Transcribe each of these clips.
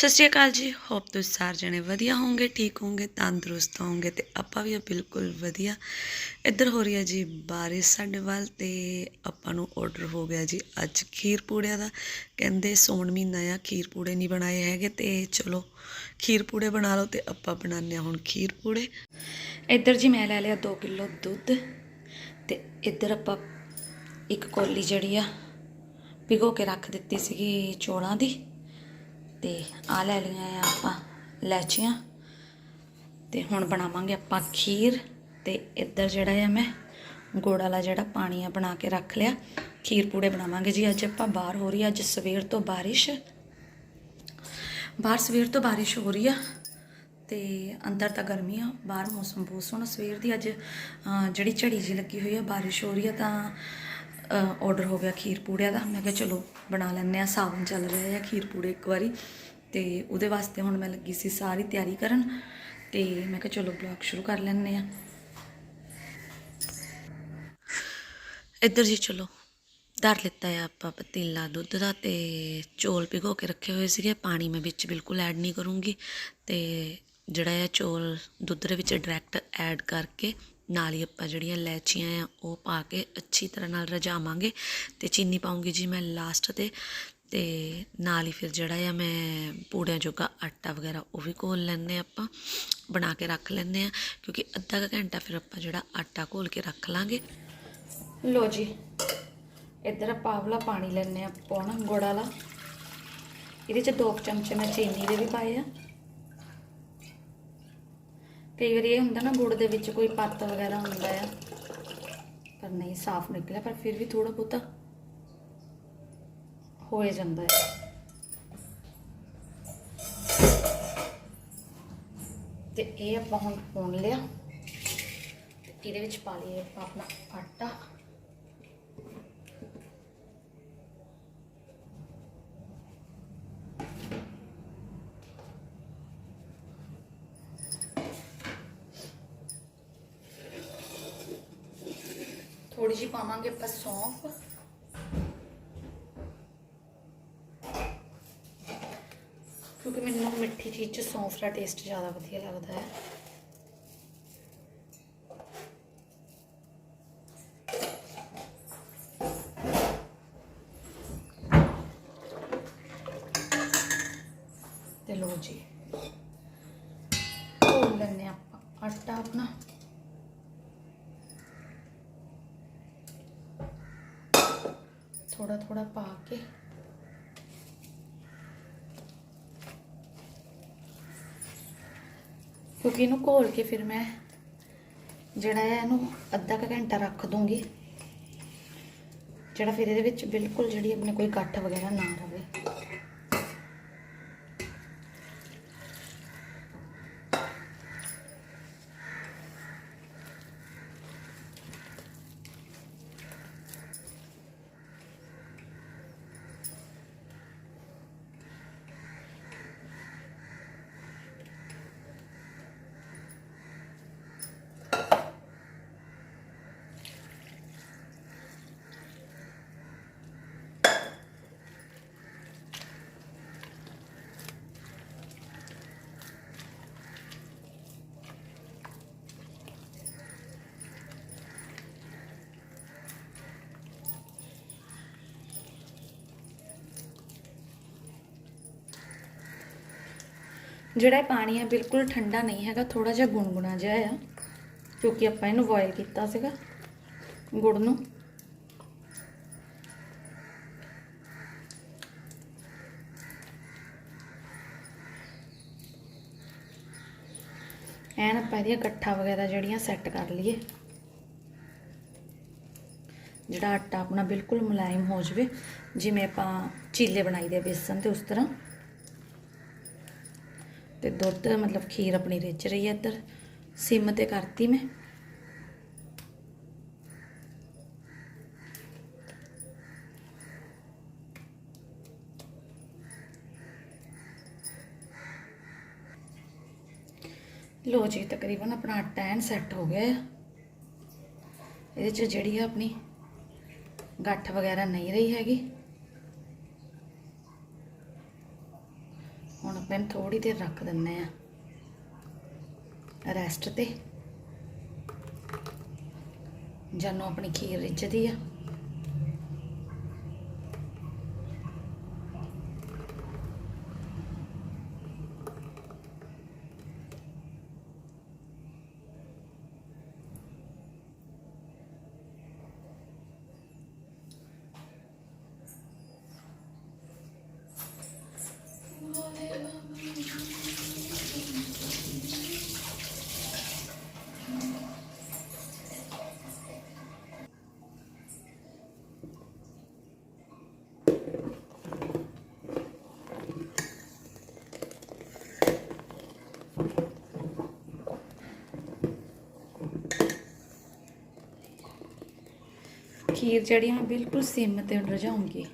ਸਤਿ ਸ਼੍ਰੀ ਅਕਾਲ ਜੀ। ਹੋਪ ਤੁਸੀਂ ਸਾਰੇ ਜਣੇ ਵਧੀਆ ਹੋਵੋਗੇ, ਠੀਕ ਹੋਵੋਗੇ, ਤੰਦਰੁਸਤ ਹੋਵੋਗੇ ਤੇ ਆਪਾਂ ਵੀ ਆ ਬਿਲਕੁਲ ਵਧੀਆ। ਇੱਧਰ ਹੋ ਰਹੀ ਹੈ ਜੀ ਬਾਰਿਸ਼ ਸਾਡੇ ਵੱਲ ਤੇ ਆਪਾਂ ਨੂੰ ਆਰਡਰ ਹੋ ਗਿਆ ਜੀ ਅੱਜ ਖੀਰ ਪੂੜਿਆਂ ਦਾ। ਕਹਿੰਦੇ ਸੌਣ ਮਹੀਨਾ ਆ, ਖੀਰ ਪੂੜੇ ਨਹੀਂ ਬਣਾਏ ਹੈਗੇ ਤੇ ਚਲੋ ਖੀਰ ਪੂੜੇ ਬਣਾ ਲਓ ਤੇ ਆਪਾਂ ਬਣਾਉਂਦੇ ਹਾਂ ਹੁਣ ਖੀਰ ਪੂੜੇ। ਇੱਧਰ ਜੀ ਮੈਂ ਲੈ ਲਿਆ 2 ਕਿਲੋ ਦੁੱਧ ਤੇ ਇੱਧਰ ਆਪਾਂ ਇੱਕ ਕੋਲੀ ਜਿਹੜੀ ਆ ਭਿਗੋ ਕੇ ਰੱਖ ਦਿੱਤੀ ਸੀਗੀ ਚੋਲਾਂ ਦੀ। ਤੇ ਆ ਲੈ ਲਈਆਂ ਆ ਆਪਾਂ ਲੈਚੀਆਂ। ਤੇ ਹੁਣ ਬਣਾਵਾਂਗੇ ਆਪਾਂ ਖੀਰ ਤੇ ਇੱਧਰ ਜਿਹੜਾ ਆ ਮੈਂ ਗੁੜ ਵਾਲਾ ਜਿਹੜਾ ਪਾਣੀ ਆ ਬਣਾ ਕੇ ਰੱਖ ਲਿਆ। ਖੀਰ ਪੂੜੇ ਬਣਾਵਾਂਗੇ ਜੀ। ਅੱਜ ਆਪਾਂ ਬਾਹਰ ਹੋ ਰਹੀ ਆ, ਅੱਜ ਸਵੇਰ ਤੋਂ ਬਾਰਿਸ਼। ਬਾਹਰ ਸਵੇਰ ਤੋਂ ਬਾਰਿਸ਼ ਹੋ ਰਹੀ ਆ ਤੇ ਅੰਦਰ ਤਾਂ ਗਰਮੀ ਆ, ਬਾਹਰ ਮੌਸਮ ਬਹੁਤ ਸੋਹਣਾ। ਸਵੇਰ ਦੀ ਅੱਜ ਜਿਹੜੀ ਝੜੀ ਜੀ ਲੱਗੀ ਹੋਈ ਆ, ਬਾਰਿਸ਼ ਹੋ ਰਹੀ ਆ ਤਾਂ ਆਰਡਰ ਹੋ ਗਿਆ ਖੀਰ ਪੂੜਿਆ ਦਾ। ਮੈਂ ਕਿਹਾ ਚਲੋ ਬਣਾ ਲੈਂਦੇ ਆ ਸਾਵਨ ਚੱਲ ਰਿਹਾ ਆ ਖੀਰ ਪੂੜੇ ਇੱਕ ਵਾਰੀ। ਤੇ ਉਹਦੇ ਵਾਸਤੇ ਹੁਣ ਮੈਂ ਲੱਗੀ ਸੀ ਸਾਰੀ ਤਿਆਰੀ ਕਰਨ। ਤੇ ਮੈਂ ਕਿਹਾ ਚਲੋ ਬਲੌਗ ਸ਼ੁਰੂ ਕਰ ਲੈਂਦੇ ਆ ਇੱਧਰ ਜੀ ਚਲੋ, ਧਰ ਲਿੱਤਾ ਆ ਆਪਾਂ ਪਤੀਲਾ, ਦੁੱਧ ਦਾ ਤੇ ਚੌਲ ਭਿਗੋ ਕੇ ਰੱਖੇ ਹੋਏ ਸੀਗੇ। ਪਾਣੀ ਮੈਂ ਵਿੱਚ ਬਿਲਕੁਲ ਐਡ ਨਹੀਂ ਕਰੂੰਗੀ। ਤੇ ਜਿਹੜਾ ਆ ਚੌਲ ਦੁੱਧ ਦੇ ਵਿੱਚ ਡਾਇਰੈਕਟ ਐਡ ਕਰਕੇ ਨਾਲ ਹੀ ਆਪਾਂ ਜਿਹੜੀਆਂ ਲੈਚੀਆਂ ਆ, ਉਹ ਪਾ ਕੇ ਅੱਛੀ ਤਰ੍ਹਾਂ ਨਾਲ ਰਜਾਵਾਂਗੇ। ਤੇ ਚੀਨੀ ਪਾਉਂਗੀ ਜੀ ਮੈਂ ਲਾਸਟ ਤੇ ਤੇ ਨਾਲ ਹੀ ਫਿਰ ਜਿਹੜਾ ਆ ਮੈਂ ਪੂੜਿਆਂ ਜੋਗਾ ਆਟਾ ਵਗੈਰਾ ਉਹ ਵੀ ਘੋਲ ਲੈਂਦੇ ਹਾਂ ਆਪਾਂ, ਬਣਾ ਕੇ ਰੱਖ ਲੈਂਦੇ ਆ ਕਿਉਂਕਿ ਅੱਧਾ ਕੁ ਘੰਟਾ ਫਿਰ ਆਪਾਂ ਜਿਹੜਾ ਆਟਾ ਘੋਲ ਕੇ ਰੱਖ ਲਾਂਗੇ। ਲੋ ਜੀ, ਇੱਧਰ ਆਪਾਂ ਆਵਲਾ ਪਾਣੀ ਲੈਣੇ ਆ ਪਾਉਣਾ ਗੁੜ ਵਾਲਾ। ਇਹਦੇ ਚ ਦੋ ਕੁ ਚਮਚੇ ਮੈਂ ਚੀਨੀ ਦੇ ਵੀ ਪਾਏ ਆ। ਕਈ ਵਾਰੀ ਇਹ ਹੁੰਦਾ ਨਾ ਗੁੜ ਦੇ ਵਿੱਚ ਕੋਈ ਪੱਤ ਵਗੈਰਾ ਹੁੰਦਾ ਆ। ਪਰ ਨਹੀਂ, ਸਾਫ਼ ਨਿਕਲਿਆ, ਪਰ ਫਿਰ ਵੀ ਥੋੜਾ ਬਹੁਤਾ ਹੋਏ ਜਾਂਦਾ ਹੈ ਤੇ ਇਹ ਆਪਾਂ ਹੁਣ ਭੁੰਨ ਲਿਆ। ਤੇ ਇਹਦੇ ਵਿੱਚ ਪਾ ਲਈਏ ਆਪਾਂ ਆਪਣਾ ਆਟਾ। ਥੋੜੀ ਜਿਹੀ ਪਾਵਾਂਗੇ ਆਪਾਂ ਸੌਂਫ ਕਿਉਂਕਿ ਮੈਨੂੰ ਮਿੱਠੀ ਚੀਜ਼ 'ਚ ਸੌਂਫ ਦਾ ਟੇਸਟ ਜ਼ਿਆਦਾ ਵਧੀਆ ਲੱਗਦਾ ਹੈ ਤੇ ਲੋ ਜੀ ਘੋਲ ਲੈਣੇ ਆਪਾਂ ਆਟਾ ਆਪਣਾ ਥੋੜਾ ਥੋੜਾ ਪਾ ਕੇ। ਕਿਉਂਕਿ ਇਹਨੂੰ ਘੋਲ ਕੇ ਫਿਰ ਮੈਂ ਜਿਹੜਾ ਹੈ ਇਹਨੂੰ ਅੱਧਾ ਕੁ ਘੰਟਾ ਰੱਖ ਦੂੰਗੀ। ਜਿਹੜਾ ਫਿਰ ਇਹਦੇ ਵਿੱਚ ਬਿਲਕੁਲ ਜਿਹੜੀ ਆਪਣੇ ਕੋਈ ਇਕੱਠ ਵਗੈਰਾ ਨਾ ਰਵੇ। ਜਿਹੜਾ ਇਹ ਪਾਣੀ ਹੈ ਬਿਲਕੁਲ ਠੰਡਾ ਨਹੀਂ ਹੈਗਾ ਥੋੜਾ ਜਿਹਾ ਗੁੰਗੁਣਾ ਜਿਹਾ ਆ, ਕਿਉਂਕਿ ਆਪਾਂ ਇਹਨੂੰ ਬੋਇਲ ਕੀਤਾ ਸੀਗਾ ਗੁੜ ਨੂੰ। ਐਨ ਆਪਾਂ ਇਹਦੀਆਂ ਇਕੱਠਾ ਵਗੈਰਾ ਜਿਹੜੀਆਂ ਸੈੱਟ ਕਰ ਲਈਏ। ਜਿਹੜਾ ਆਟਾ ਆਪਣਾ ਬਿਲਕੁਲ ਮੁਲਾਇਮ ਹੋ ਜਾਵੇ, ਜਿਵੇਂ ਆਪਾਂ ਚੀਲੇ ਬਣਾਈਦੇ ਆ ਬੇਸਨ ਤੇ ਉਸ ਤਰ੍ਹਾਂ। ਤੇ ਦੁੱਧ, ਮਤਲਬ ਖੀਰ ਆਪਣੀ ਰਿੱਝ ਰਹੀ ਹੈ ਇੱਧਰ। ਸਿਮ ਤੇ ਕਰਤੀ ਮੈਂ। ਲੋ ਜੀ, ਤਕਰੀਬਨ ਆਪਣਾ ਆਟਾ ਐਨ ਸੈੱਟ ਹੋ ਗਿਆ ਹੈ ਇਹਦੇ ਚ ਜਿਹੜੀ ਆ ਆਪਣੀ ਗੱਠ ਵਗੈਰਾ ਨਹੀਂ ਰਹੀ ਹੈਗੀ ਹੁਣ ਆਪਾਂ ਇਹਨੂੰ ਥੋੜੀ ਦੇਰ ਰੱਖ ਦਿੰਨੇ ਆ। ਰੈਸਟ ਤੇ। ਜਾਨੂੰ ਆਪਣੀ ਖੀਰ ਰਿੱਝਦੀ ਆ। ਖੀਰ ਜਿਹੜੀ ਮੈਂ ਬਿਲਕੁਲ ਸਿਮ ਤੇ ਰਝਾਉਂਗੀ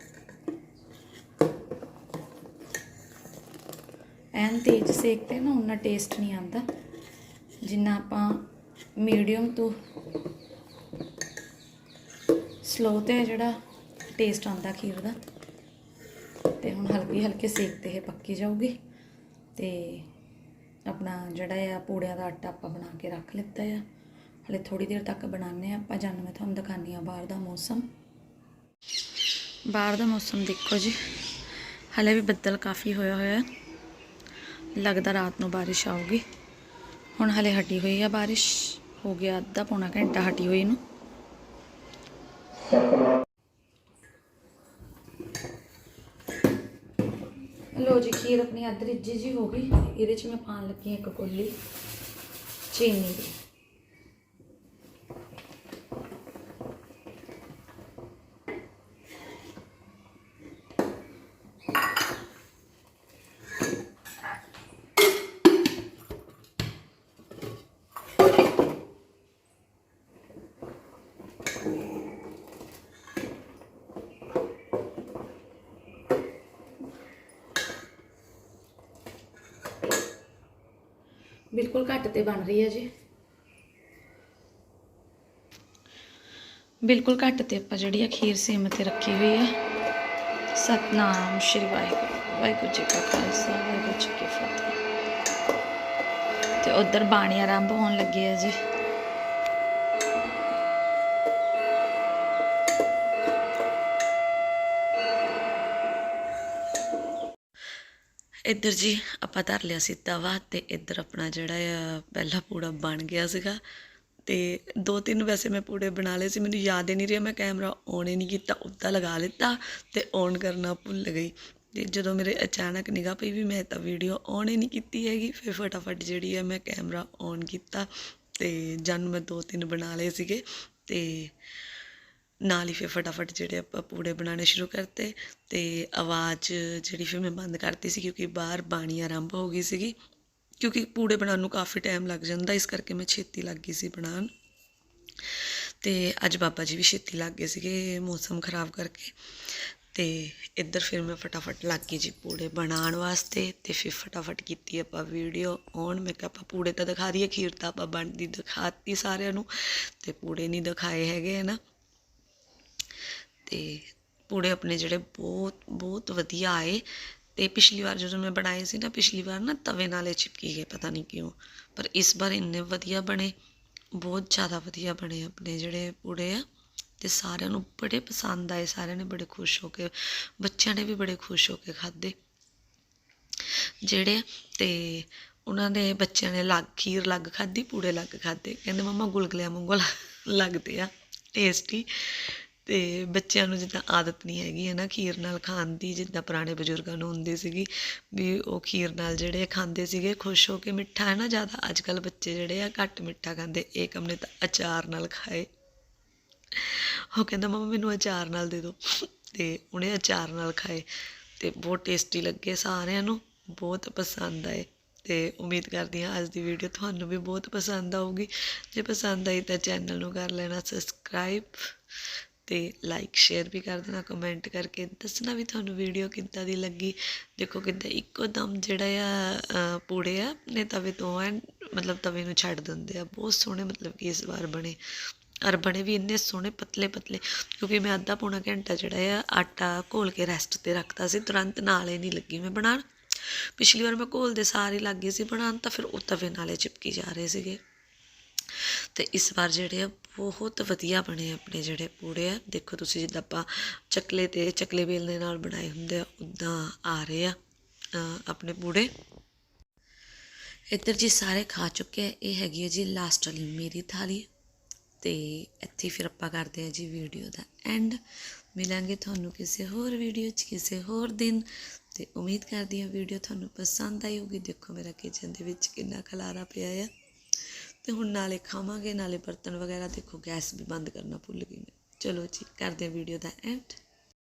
ਐਨ ਤੇਜ਼ ਸੇਕ ਤੇ ਨਾ ਉਹਨਾਂ ਟੇਸਟ ਨਹੀਂ ਆਉਂਦਾ। ਜਿੰਨਾ ਆਪਾਂ ਮੀਡੀਅਮ ਤੋਂ ਸਲੋ ਤੇ ਜਿਹੜਾ ਟੇਸਟ ਆਉਂਦਾ ਖੀਰ ਦਾ। ਤੇ ਹੁਣ ਹਲਕੀ ਹਲਕੇ ਸੇਕ ਤੇ ਇਹ ਪੱਕੀ ਜਾਊਗੀ। ਤੇ ਆਪਣਾ ਜਿਹੜਾ ਆ ਪੂੜਿਆਂ ਦਾ ਆਟਾ ਆਪਾਂ ਬਣਾ ਕੇ ਰੱਖ ਲਿੱਤਾ ਆ। ਹਲੇ ਥੋੜੀ ਦੇਰ ਤੱਕ ਬਣਾਉਂਦੇ ਆ ਆਪਾਂ ਜਾਨ ਮੈਂ ਤੁਹਾਨੂੰ ਦਿਖਾਉਂਦੀ ਆ ਬਾਹਰ ਦਾ ਮੌਸਮ। ਬਾਹਰ ਦਾ ਮੌਸਮ ਦੇਖੋ ਜੀ। ਹਲੇ ਵੀ ਬੱਦਲ ਕਾਫੀ ਹੋਇਆ ਹੋਇਆ ਲੱਗਦਾ ਰਾਤ ਨੂੰ ਬਾਰਿਸ਼ ਆਊਗੀ। ਹੁਣ ਹਲੇ ਹਟੀ ਹੋਈ ਆ ਬਾਰਿਸ਼। ਹੋ ਗਿਆ ਅੱਧਾ ਪੌਣਾ ਘੰਟਾ ਹਟੀ ਹੋਈ ਨੂੰ। ਲੋ ਜੀ, ਖੀਰ ਆਪਣੀ ਅੱਧ ਰਿੱਜੀ ਜੀ ਹੋ ਗਈ। ਇਹਦੇ ਚ ਮੈਂ ਪਾਣ ਲੱਗੀ ਹਾਂ ਇੱਕ ਕੋਲੀ ਚੀਨੀ ਦੀ। ਬਿਲਕੁਲ ਘੱਟ ਤੇ ਬਣ ਰਹੀ ਹੈ ਜੀ। ਬਿਲਕੁਲ ਘੱਟ ਤੇ ਆਪਾਂ ਜਿਹੜੀ ਆ ਖੀਰ ਸਿਮ ਤੇ ਰੱਖੀ ਹੋਈ ਆ ਸਤਨਾਮ, ਸ਼੍ਰੀ ਵਾਹਿਗੁਰੂ ਵਾਹਿਗੁਰੂ ਜੀ ਕਾ ਖਾਲਸਾ, ਵਾਹਿਗੁਰੂ ਜੀ ਕੀ ਫਤਿਹ। ਤੇ ਉਧਰ ਬਾਣੀ ਆਰੰਭ ਹੋਣ ਲੱਗੇ ਆ ਜੀ। ਇੱਧਰ ਜੀ ਆਪਾਂ ਧਰ ਲਿਆ ਸੀ ਤਵਾ ਤੇ ਇੱਧਰ ਆਪਣਾ ਜਿਹੜਾ ਆ, ਪਹਿਲਾ ਪੂੜਾ ਬਣ ਗਿਆ ਸੀਗਾ। ਤੇ ਦੋ ਤਿੰਨ ਵੈਸੇ ਮੈਂ ਪੂੜੇ ਬਣਾ ਲਏ ਸੀ, ਮੈਨੂੰ ਯਾਦ ਹੀ ਨਹੀਂ ਰਿਹਾ, ਮੈਂ ਕੈਮਰਾ ਔਨ ਹੀ ਨਹੀਂ ਕੀਤਾ ਉੱਤਾ ਲਗਾ ਲਿੱਤਾ ਤੇ ਔਨ ਕਰਨਾ ਭੁੱਲ ਗਈ। ਤੇ ਜਦੋਂ ਮੇਰੇ ਅਚਾਨਕ ਨਿਗਾਹ ਪਈ ਵੀ ਮੈਂ ਤਾਂ ਵੀਡੀਓ ਔਨ ਹੀ ਨਹੀਂ ਕੀਤੀ ਹੈਗੀ, ਫਿਰ ਫਟਾਫਟ ਜਿਹੜੀ ਹੈ ਮੈਂ ਕੈਮਰਾ ਔਨ ਕੀਤਾ ਤੇ ਜਨ ਮੈਂ ਦੋ ਤਿੰਨ ਬਣਾ ਲਏ ਸੀਗੇ ਤੇ ਨਾਲ ਹੀ ਫਿਰ ਫਟਾਫਟ ਜਿਹੜੇ ਆਪਾਂ ਪੂੜੇ ਬਣਾਉਣੇ ਸ਼ੁਰੂ ਕਰਤੇ ਅਤੇ ਆਵਾਜ਼ ਜਿਹੜੀ ਫਿਰ ਮੈਂ ਬੰਦ ਕਰਤੀ ਸੀ ਕਿਉਂਕਿ ਬਾਹਰ ਬਾਣੀ ਆਰੰਭ ਹੋ ਗਈ ਸੀਗੀ, ਕਿਉਂਕਿ ਪੂੜੇ ਬਣਾਉਣ ਨੂੰ ਕਾਫੀ ਟਾਈਮ ਲੱਗ ਜਾਂਦਾ, ਇਸ ਕਰਕੇ ਮੈਂ ਛੇਤੀ ਲੱਗ ਗਈ ਸੀ ਬਣਾਉਣ। ਤੇ ਅੱਜ ਬਾਬਾ ਜੀ ਵੀ ਛੇਤੀ ਲੱਗ ਗਏ ਸੀਗੇ, ਮੌਸਮ ਖਰਾਬ ਕਰਕੇ। ਤੇ ਇੱਧਰ ਫਿਰ ਮੈਂ ਫਟਾਫਟ ਲੱਗ ਗਈ ਜੀ ਪੂੜੇ ਬਣਾਉਣ ਵਾਸਤੇ ਤੇ ਫਿਰ ਫਟਾਫਟ ਕੀਤੀ ਆਪਾਂ ਵੀਡੀਓ ਔਨ ਮੈਂ ਕਿਹਾ ਆਪਾਂ ਪੂੜੇ ਤਾਂ ਦਿਖਾ ਦਈਏ, ਖੀਰ ਤਾਂ ਆਪਾਂ ਬਣਦੀ ਦਿਖਾਤੀ ਸਾਰਿਆਂ ਨੂੰ। ਤੇ ਪੂੜੇ ਨਹੀਂ ਦਿਖਾਏ ਹੈਗੇ ਨਾ? ਅਤੇ ਪੂੜੇ ਆਪਣੇ ਜਿਹੜੇ ਬਹੁਤ ਬਹੁਤ ਵਧੀਆ ਆਏ। ਅਤੇ ਪਿਛਲੀ ਵਾਰ ਜਦੋਂ ਮੈਂ ਬਣਾਏ ਸੀ ਨਾ, ਪਿਛਲੀ ਵਾਰ ਨਾ ਤਵੇ ਨਾਲੇ ਚਿਪਕੀ ਗਏ, ਪਤਾ ਨਹੀਂ ਕਿਉਂ। ਪਰ ਇਸ ਵਾਰ ਇੰਨੇ ਵਧੀਆ ਬਣੇ, ਬਹੁਤ ਜ਼ਿਆਦਾ ਵਧੀਆ ਬਣੇ ਆਪਣੇ ਜਿਹੜੇ ਪੂੜੇ ਆ। ਤੇ ਸਾਰਿਆਂ ਨੂੰ ਬੜੇ ਪਸੰਦ ਆਏ, ਸਾਰਿਆਂ ਨੇ ਬੜੇ ਖੁਸ਼ ਹੋ ਕੇ, ਬੱਚਿਆਂ ਨੇ ਵੀ ਬੜੇ ਖੁਸ਼ ਹੋ ਕੇ ਖਾਦੇ ਜਿਹੜੇ ਤੇ ਉਹਨਾਂ ਦੇ ਬੱਚਿਆਂ ਨੇ ਲੱਗ ਖੀਰ ਲੱਗ ਖਾਦੀ ਪੂੜੇ ਲੱਗ ਖਾਦੇ ਕਹਿੰਦੇ ਮਮਾ ਗੁਲਗੁਲਿਆਂ ਵਾਂਗੂ ਲੱਗਦੇ ਆ ਟੇਸਟੀ ਅਤੇ ਬੱਚਿਆਂ ਨੂੰ ਜਿੱਦਾਂ ਆਦਤ ਨਹੀਂ ਹੈਗੀ ਹੈ ਨਾ ਖੀਰ ਨਾਲ ਖਾਣ ਦੀ, ਜਿੱਦਾਂ ਪੁਰਾਣੇ ਬਜ਼ੁਰਗਾਂ ਨੂੰ ਹੁੰਦੀ ਸੀਗੀ ਵੀ ਉਹ ਖੀਰ ਨਾਲ ਜਿਹੜੇ ਖਾਂਦੇ ਸੀਗੇ, ਖੁਸ਼ ਹੋ ਕੇ ਮਿੱਠਾ ਹੈ ਨਾ ਜ਼ਿਆਦਾ। ਅੱਜ ਕੱਲ੍ਹ ਬੱਚੇ ਜਿਹੜੇ ਆ ਘੱਟ ਮਿੱਠਾ ਖਾਂਦੇ ਏਕਮ ਨੇ ਤਾਂ ਅਚਾਰ ਨਾਲ ਖਾਏ। ਉਹ ਕਹਿੰਦਾ, ਮਮਾ, ਮੈਨੂੰ ਅਚਾਰ ਨਾਲ ਦੇ ਦਿਓ। ਤੇ ਉਹਨੇ ਅਚਾਰ ਨਾਲ ਖਾਏ ਤੇ ਬਹੁਤ ਟੇਸਟੀ ਲੱਗੇ ਸਾਰਿਆਂ ਨੂੰ, ਬਹੁਤ ਪਸੰਦ ਆਏ। ਤੇ ਉਮੀਦ ਕਰਦੀ ਹਾਂ ਅੱਜ ਦੀ ਵੀਡੀਓ ਤੁਹਾਨੂੰ ਵੀ ਬਹੁਤ ਪਸੰਦ ਆਊਗੀ। ਜੇ ਪਸੰਦ ਆਈ ਤਾਂ ਚੈਨਲ ਨੂੰ ਕਰ ਲੈਣਾ ਸਬਸਕ੍ਰਾਈਬ ਅਤੇ ਲਾਈਕ ਸ਼ੇਅਰ ਵੀ ਕਰ ਦੇਣਾ ਕਮੈਂਟ ਕਰਕੇ ਦੱਸਣਾ ਵੀ ਤੁਹਾਨੂੰ ਵੀਡੀਓ ਕਿੱਦਾਂ ਦੀ ਲੱਗੀ। ਦੇਖੋ ਕਿੱਦਾਂ ਇੱਕੋ ਦਮ ਜਿਹੜਾ ਆ ਪੂੜੇ ਆ ਨੇ ਤਵੇ ਤੋਂ ਐਨ, ਮਤਲਬ ਤਵੇ ਨੂੰ ਛੱਡ ਦਿੰਦੇ ਆ। ਬਹੁਤ ਸੋਹਣੇ ਮਤਲਬ ਕਿ ਇਸ ਵਾਰ ਬਣੇ। ਔਰ ਬਣੇ ਵੀ ਇੰਨੇ ਸੋਹਣੇ, ਪਤਲੇ ਪਤਲੇ। ਕਿਉਂਕਿ ਮੈਂ ਅੱਧਾ ਪੌਣਾ ਘੰਟਾ ਜਿਹੜਾ ਆ, ਆਟਾ ਘੋਲ ਕੇ ਰੈਸਟ ਤੇ ਰੱਖਤਾ ਸੀ। ਤੁਰੰਤ ਨਾਲੇ ਨਹੀਂ ਲੱਗੀ ਮੈਂ ਬਣਾਉਣ। ਪਿਛਲੀ ਵਾਰ ਮੈਂ ਘੋਲ ਦੇ ਸਾਰੇ ਲੱਗ ਗਏ ਸੀ ਬਣਾਉਣ, ਤਾਂ ਫਿਰ ਉਹ ਤਵੇ ਨਾਲੇ ਚਿਪਕੀ ਜਾ ਰਹੇ ਸੀਗੇ। ਤੇ ਇਸ ਵਾਰ ਜਿਹੜੇ ਆ ਬਹੁਤ ਵਧੀਆ ਬਣੇ ਆਪਣੇ ਜਿਹੜੇ ਪੂੜੇ ਆ। ਦੇਖੋ ਤੁਸੀਂ ਜਿੱਦਾਂ ਆਪਾਂ ਚਕਲੇ ਤੇ ਚਕਲੇ ਵੇਲ ਦੇ ਨਾਲ ਬਣਾਏ ਹੁੰਦੇ ਆ ਉਦਾਂ ਆ ਰਹੇ ਆ ਆਪਣੇ ਪੂੜੇ। ਇੱਧਰ ਜੀ ਸਾਰੇ ਖਾ ਚੁੱਕੇ ਆ। ਇਹ ਹੈਗੀ ਹੈ ਜੀ ਲਾਸਟ ਵਾਲੀ ਮੇਰੀ ਥਾਲੀ। ਤੇ ਇੱਥੇ ਫਿਰ ਆਪਾਂ ਕਰਦੇ ਹਾਂ ਜੀ ਵੀਡੀਓ ਦਾ ਐਂਡ ਮਿਲਾਂਗੇ ਤੁਹਾਨੂੰ ਕਿਸੇ ਹੋਰ ਵੀਡੀਓ 'ਚ, ਕਿਸੇ ਹੋਰ ਦਿਨ। ਤੇ ਉਮੀਦ ਕਰਦੀ ਹਾਂ ਵੀਡੀਓ ਤੁਹਾਨੂੰ ਪਸੰਦ ਆਈ ਹੋਗੀ ਦੇਖੋ ਮੇਰਾ ਕਿਚਨ ਦੇ ਵਿੱਚ ਕਿੰਨਾ ਖਲਾਰਾ ਪਿਆ ਆ। ਤੇ ਹੁਣ ਨਾਲੇ ਖਾਵਾਂਗੇ, ਨਾਲੇ ਬਰਤਨ ਵਗੈਰਾ ਦੇਖੋ, ਗੈਸ ਵੀ ਬੰਦ ਕਰਨਾ ਭੁੱਲ ਗਈ ਮੈਂ। ਚਲੋ ਜੀ, ਕਰਦੇ ਹਾਂ ਵੀਡੀਓ ਦਾ ਐਂਡ